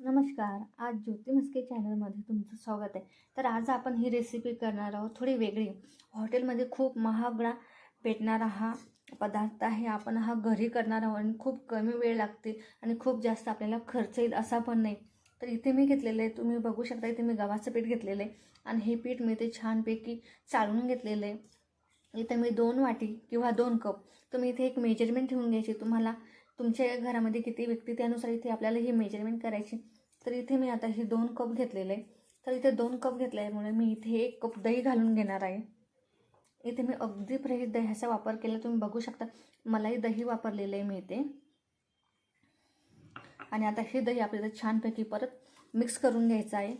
नमस्कार. आज ज्योती मस्के चॅनलमध्ये तुमचं स्वागत आहे. तर आज आपण ही रेसिपी करणार आहोत थोडी वेगळी. हॉटेलमध्ये खूप महागडा भेटणारा हा पदार्थ आहे. आपण हा घरी करणार आहोत आणि खूप कमी वेळ लागते आणि खूप जास्त आपल्याला खर्च येईल असा पण नाही. तर इथे मी घेतलेलं आहे. तुम्ही बघू शकता इथे मी गव्हाचं पीठ घेतलेलं आहे आणि हे पीठ मी ते छानपैकी चाळून घेतलेलं आहे. इथे मी दोन वाटी किंवा दोन कप. तुम्ही इथे एक मेजरमेंट ठेवून घ्यायची. तुम्हाला तुमच्या घरामध्ये किती व्यक्ती त्यानुसार इथे आपल्याला ही मेजरमेंट करायची? तर इथे मी आता ही दोन कप घेतलेले आहे तर इथे दोन कप घेतल्यामुळे मी इथे एक कप दही घालून घेणार आहे. इथे मी अगदी फ्रेश दह्याचा वापर केला. तुम्ही बघू शकता मलाही दही वापरलेलं आहे मी इथे. आणि आता हे दही आपल्याला छानपैकी परत मिक्स करून घ्यायचं आहे.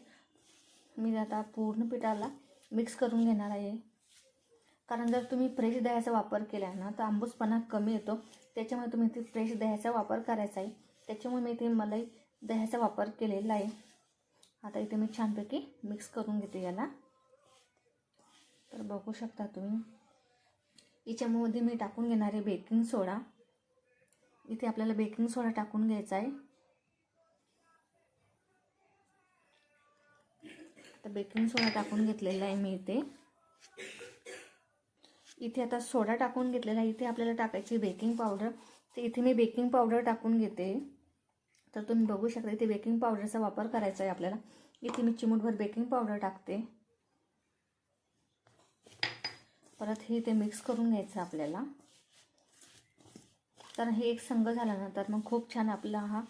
मी आता पूर्ण पिठाला मिक्स करून घेणार आहे. कारण जर तुम्ही फ्रेश दह्याचा वापर केला ना तर आंबूसपणा कमी येतो. त्याच्यामुळे तुम्ही इथे फ्रेश दह्याचा वापर करायचा आहे. त्याच्यामुळे मी इथे मलाई दह्याचा वापर केलेला आहे. आता इथे मी छानपैकी मिक्स करून घेते याला. तर बघू शकता तुम्ही. याच्यामध्ये मी टाकून घेणार आहे बेकिंग सोडा इथे आपल्याला बेकिंग सोडा टाकून घ्यायचा आहे. तर बेकिंग सोडा टाकून घेतलेला आहे मी इथे. इथे आता सोडा टाकून घेतलेला इथे आपल्याला टाकायची बेकिंग पावडर तर इथे मी बेकिंग पावडर टाकून घेते. तर तुम्ही बघू शकता इथे बेकिंग पावडरचा वापर करायचा आहे आपल्याला. इथे मी चिमूटभर बेकिंग पावडर टाकते. परत हे इथे मिक्स करून घ्यायचं आपल्याला. तर हे एक संघ झाल्यानंतर मग खूप छान आपला हा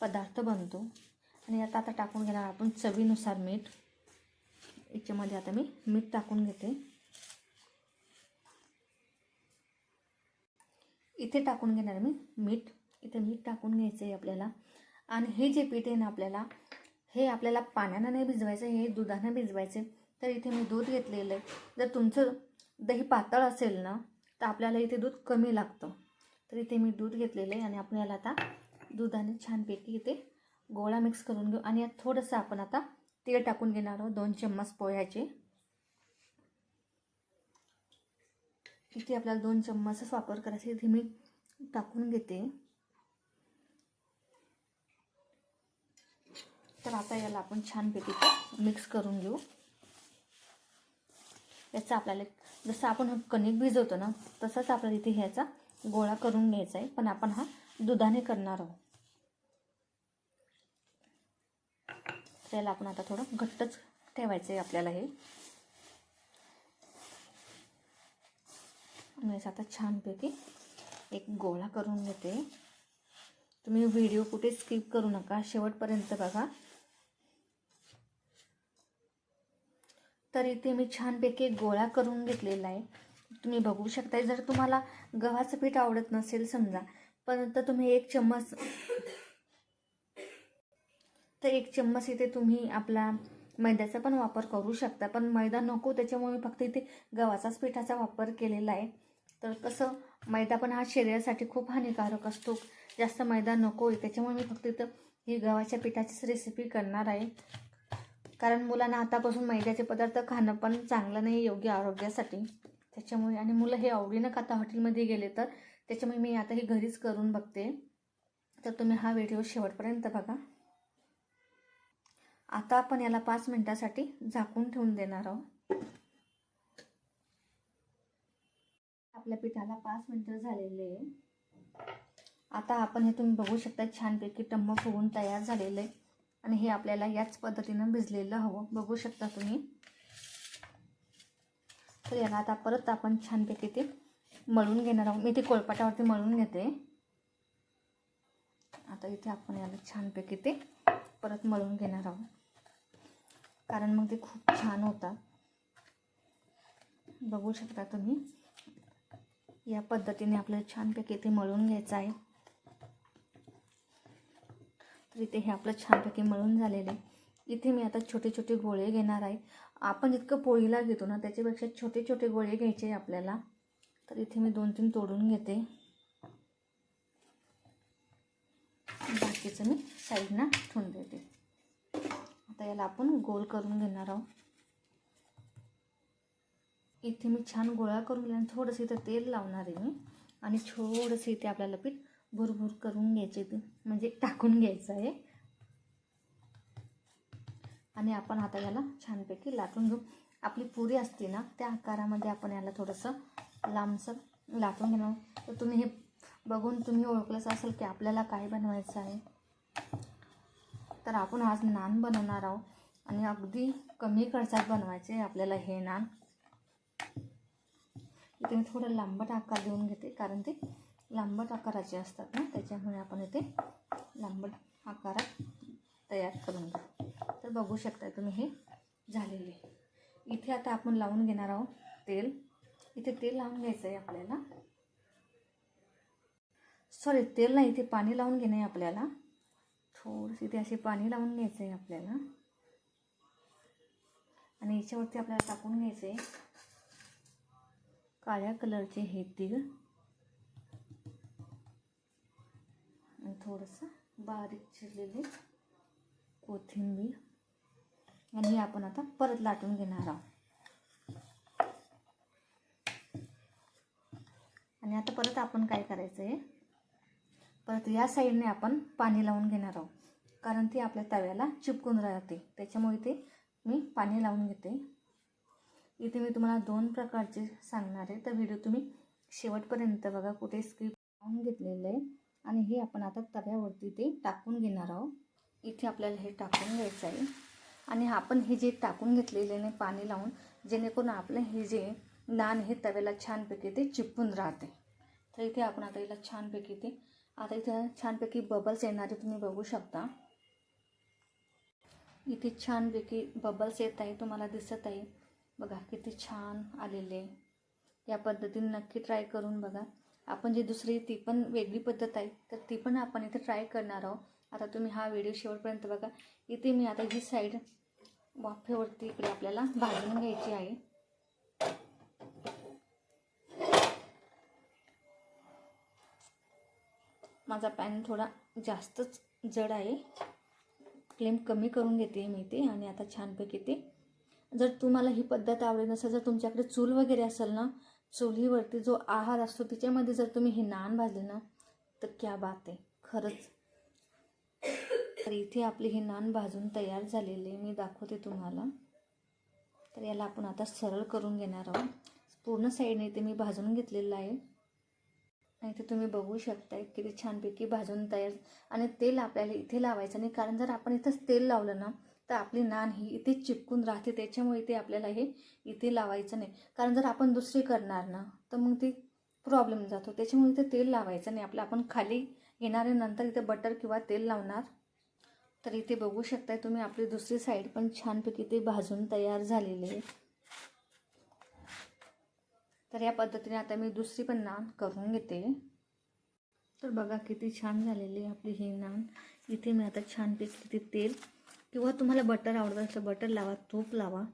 पदार्थ बनतो. आणि आता आता टाकून घेणार आपण चवीनुसार मीठ. याच्यामध्ये आता मी मीठ टाकून घेते. इथे टाकून घेणार मी मीठ. इथे मीठ टाकून घ्यायचं आहे आपल्याला. आणि हे जे पीठ आहे ना आपल्याला हे आपल्याला पाण्यानं नाही भिजवायचं हे दुधानं भिजवायचं तर इथे मी दूध घेतलेलं आहे. जर तुमचं दही पातळ असेल ना तर आपल्याला इथे दूध कमी लागतं. तर इथे मी दूध घेतलेलं आहे आणि आपल्याला आता दुधाने छानपैकी इथे गोळा मिक्स करून घेऊ. आणि थोडंसं आपण आता तेल टाकून घेणार आहोत दोन चम्मच पोह्याचे. इथे आपल्याला दोन चम्मचच वापर करायचा इथे मी टाकून घेते. तर आता याला आपण छानपैकी मिक्स करून घेऊ. याचा आपल्याला जसं आपण कणिक भिजवतो ना तसंच आपल्याला इथे ह्याचा गोळा करून घ्यायचा आहे. पण आपण हा दुधाने करणार आहोत. त्याला आपण आता थोडं घट्टच ठेवायचं आहे आपल्याला हे. म्हणजे आता छानपैकी एक गोळा करून घेते. तुम्ही व्हिडिओ कुठे स्किप करू नका. शेवटपर्यंत बघा. तर इथे मी छानपैकी एक गोळा करून घेतलेला आहे. तुम्ही बघू शकता जर तुम्हाला गव्हाचं पीठ आवडत नसेल समजा पण तर तुम्ही एक चम्मच तर एक चम्मच इथे तुम्ही आपला मैद्याचा पण वापर करू शकता. पण मैदा नको त्याच्यामुळे मी फक्त इथे गव्हाचाच पिठाचा वापर केलेला आहे. तर कसं मैदा पण हा शरीरासाठी खूप हानिकारक असतो. जास्त मैदा नको आहे त्याच्यामुळे मी फक्त इथं ही गव्हाच्या पिठाचीच रेसिपी करणार आहे. कारण मुलांना आतापासून मैद्याचे पदार्थ खाणं पण चांगलं नाही योग्य आरोग्यासाठी. त्याच्यामुळे आणि मुलं हे आवडीनं खाता हॉटेलमध्ये गेले तर त्याच्यामुळे मी आता हे घरीच करून बघते. तर तुम्ही हा व्हिडिओ शेवटपर्यंत बघा. आता आपण याला पाच मिनटासाठी झाकून ठेवून देणार आहोत. आपल्या पिठाला पाच मिनटं झालेले आहे. आता आपण हे तुम्ही बघू शकता छानपैकी टम्म फुगून तयार झालेलं आहे. आणि हे आपल्याला याच पद्धतीनं भिजलेलं हवं. बघू शकता तुम्ही. तर याला आता परत आपण छानपैकी ते मळून घेणार आहोत. मी ते कोळपाटावरती मळून घेते. आता इथे आपण याला छानपैकी ते परत मळून घेणार आहोत. कारण मग ते खूप छान होतात. बघू शकता तुम्ही. या पद्धतीने आपल्याला छानपैकी इथे मळून घ्यायचं आहे. तर इथे हे आपलं छानपैकी मळून झालेलं आहे. इथे मी आता छोटे छोटे गोळे घेणार आहे. आपण जितकं पोळीला घेतो ना त्याच्यापेक्षा छोटे छोटे गोळे घ्यायचे आपल्याला. तर इथे मी दोन तीन तोडून घेते. बाकीचं मी साईडना ठेवून देते. आता याला आपण गोल करून घेणार आहोत. इथे मी छान गोळा करून घेणार थोडंसं इथं तेल लावणार आहे मी. आणि थोडंसं इथे आपल्याला पीठ भुरभुर करून घ्यायचे ते. म्हणजे टाकून घ्यायचं आहे. आणि आपण आता याला छानपैकी लाटून घेऊ. आपली पुरी असते ना त्या आकारामध्ये आपण याला थोडंसं लांबसर लाटून घेणार तर तुम्ही हे बघून तुम्ही ओळखलंच असेल की आपल्याला काय बनवायचं आहे. तर आपण आज नान बनवणार आहोत. आणि अगदी कमी खर्चात बनवायचे आपल्याला हे नान. इथे मी थोडं लांबट आकार देऊन घेते कारण ते लांबट आकाराचे असतात ना त्याच्यामुळे आपण इथे लांबट आकारात तयार करून घेऊ. तर बघू शकता तुम्ही हे झालेले. इथे आता आपण लावून घेणार आहोत तेल. इथे तेल लावून घ्यायचं आहे आपल्याला. सॉरी तेल नाही इथे पाणी लावून घेणं आहे आपल्याला. थोडंसं इथे असे पाणी लावून घ्यायचं आहे आपल्याला. आणि याच्यावरती आपल्याला टाकून घ्यायचं आहे काळ्या कलरचे हे तीळ. आणि थोडंसं बारीक चिरलेले कोथिंबीर. आणि हे आपण आता परत लाटून घेणार आहोत. आणि आता परत आपण काय करायचं आहे परत या साईडने आपण पाणी लावून घेणार आहोत. कारण ती आपल्या तव्याला चिपकून राहते. त्याच्यामुळे ते मी पाणी लावून घेते. इथे मी तुम्हाला दोन प्रकारचे सांगणार आहे. तर व्हिडिओ तुम्ही शेवटपर्यंत बघा कुठे स्किप लावून घेतलेलं आहे. आणि हे आपण आता तव्यावरती ते टाकून घेणार आहोत. इथे आपल्याला हे टाकून घ्यायचं आहे. आणि आपण हे जे टाकून घेतलेले नाही पाणी लावून जेणेकरून आपलं हे जे नान हे तव्याला छानपैकी ते चिपकून राहते. तर इथे आपण आता याला छानपैकी ते आता इथे छानपैकी बबल्स येणारे तुम्ही बघू शकता. इथे छानपैकी बबल्स येत आहे तुम्हाला दिसत आहे. बघा किती छान आलेले या पद्धतीने नक्की ट्राय करून बघा. आपण जी दुसरी ती पण वेगळी पद्धत आहे तर ती पण आपण इथे ट्राय करणार आहोत. आता तुम्ही हा व्हिडिओ शेवटपर्यंत बघा. इथे मी आता ही साईड वाफेवरती इकडे आपल्याला भाजून घ्यायची आहे. माझा पॅन थोडा जास्तच जड आहे. फ्लेम कमी करून घेते मी ते आणि आता छानपैकी ते जर तुम्हाला ही पद्धत आवडेल नसेल जर तुमच्याकडे चूल वगैरे असेल ना चुलीवरती जो आहार असतो तिच्यामध्ये जर तुम्ही हे नान भाजले ना तर क्या बात आहे. खरंच. तर इथे आपले हे नान भाजून तयार झालेले मी दाखवते तुम्हाला. तर याला आपण आता सरळ करून घेणार आहोत. पूर्ण साईडने इथे मी भाजून घेतलेलं आहे. आणि इथे तुम्ही बघू शकताय किती छानपैकी भाजून तयार. आणि तेल आपल्याला इथे लावायचं नाही कारण जर आपण इथंच तेल लावलं ना तर आपली नान ही इथे चिपकून राहते त्याच्यामुळे ते आपल्याला हे इथे लावायचं नाही. कारण जर आपण दुसरी करणार ना तर मग ते प्रॉब्लेम जातो. त्याच्यामुळे इथे तेल लावायचं नाही. आपलं आपण खाली येणाऱ्यानंतर इथे बटर किंवा तेल लावणार. तर इथे बघू शकताय तुम्ही आपली दुसरी साईड पण छानपैकी ते भाजून तयार झालेले आहे. तर या पद्धतीने आता मी दुसरी पण नान करून घेते. तर बघा किती छान झालेली आपली ही नान. इथे मी आता छानपैकी ते तेल किंवा तुम्हाला बटर आवडत असलं बटर लावा तूप लावा.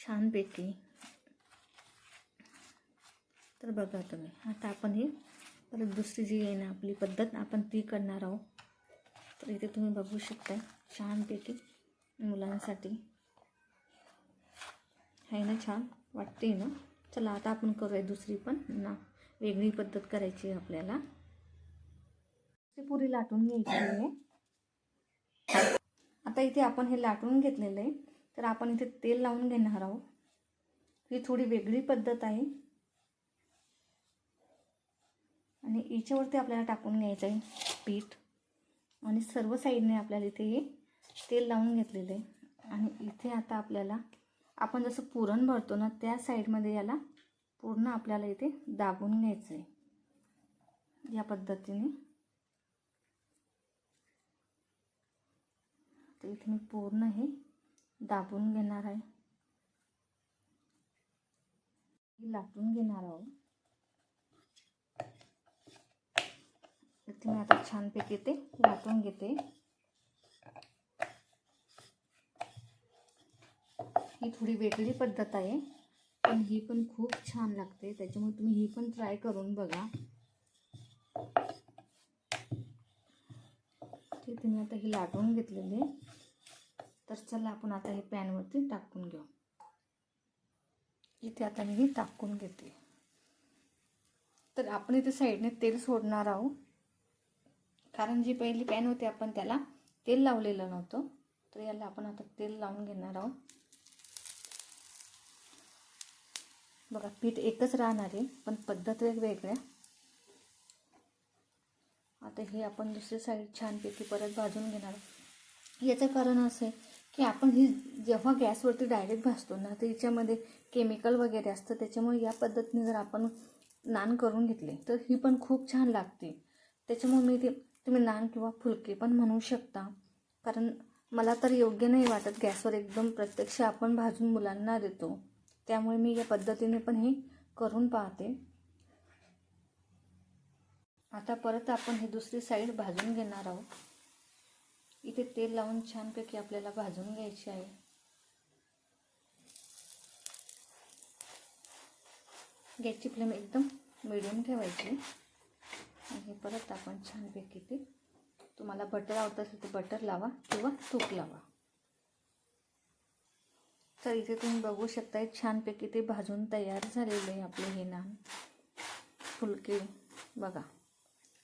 छानपैकी तर बघा तुम्ही आता आपण हे परत दुसरी जी आहे ना आपली पद्धत आपण ती करणार आहोत. तर इथे तुम्ही बघू शकता छानपैकी मुलांसाठी. आहे ना छान? वाटते ना? चला आता आपण करूया दुसरी पण. ना वेगळी पद्धत करायची आहे आपल्याला. पुरी लाटून घ्यायची आहे. आता इथे आपण हे लाटून घेतलेलं आहे. तर आपण इथे तेल लावून घेणार आहोत. ही थोडी वेगळी पद्धत आहे. आणि याच्यावरती आपल्याला टाकून घ्यायचं आहे पीठ. आणि सर्व साईडने आपल्याला इथे हे तेल लावून घेतलेलं आहे. आणि इथे आता आपल्याला आपण जसं पुरण भरतो ना त्या साईडमध्ये याला पूर्ण आपल्याला इथे दाबून घ्यायचं आहे. या पद्धतीने. तर इथे मी पूर्ण हे, दाबून घेणार आहे. लाटून घेणार आहोत. इथे आता छानपैकी ते लाटून घेते. ही थोडी वेगळी पद्धत आहे, पण ही खूप छान लागते. तुम्ही ही पण ट्राय करून बघा. ठीक मी आता ही लाटून घेतलेली. तर चला आपण आता हे पॅनवरती टाकून घेऊ. इथे आता मी ही टाकून घेते. तर आपण इथे साईडने तेल सोडणार आहोत. कारण जी पहिली पॅन होती आपण त्याला तेल लावलेलं नव्हतं. तर याला आपण आता तेल लावून घेणार आहोत. बघा पीठ एकच राहणार आहे पण पद्धत वेगवेगळ्या. आता हे आपण दुसरी साईड छानपैकी परत भाजून घेणार आहोत. याचं कारण असं आहे की आपण ही जेव्हा गॅसवरती डायरेक्ट भाजतो ना तर हिच्यामध्ये केमिकल वगैरे असतं त्याच्यामुळे या पद्धतीने जर आपण नान करून घेतले तर ही पण खूप छान लागते. त्याच्यामुळे मी ते तुम्ही नान किंवा फुलके पण म्हणू शकता. कारण मला तर योग्य नाही वाटत गॅसवर एकदम प्रत्यक्ष आपण भाजून मुलांना देतो. त्यामुळे मी या पद्धतीने पण हे करून पाहते. आता परत आपण ही दुसरी साईड भाजून घेणार आहोत. इथे तेल लावून छानपैकी आपल्याला भाजून घ्यायचे आहे. गॅसची फ्लेम एकदम मिडियम ठेवायची. आणि हे परत आपण छानपैकी ते तुम्हाला बटर आवडत असेल तर बटर लावा किंवा तूप लावा. तर इथे तुम्ही बघू शकता छानपैकी ते भाजून तयार झालेले आहे आपले हे नान. फुलके बघा.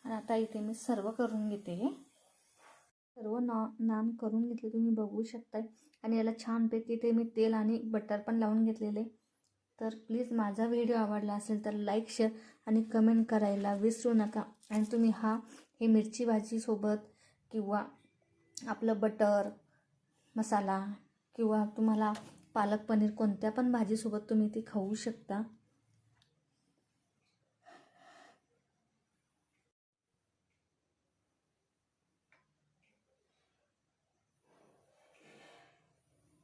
आणि आता इथे मी सर्व करून घेते. हे सर्व ना नान करून घेतले तुम्ही बघू शकताय. आणि याला छानपैकी ते मी तेल आणि बटर पण लावून घेतलेले. तर प्लीज माझा व्हिडिओ आवडला असेल तर लाईक शेअर आणि कमेंट करायला विसरू नका. आणि तुम्ही हा हे मिरची भाजीसोबत किंवा आपलं बटर मसाला किंवा तुम्हाला पालक पनीर कोणत्या पण भाजीसोबत तुम्ही ती खाऊ शकता.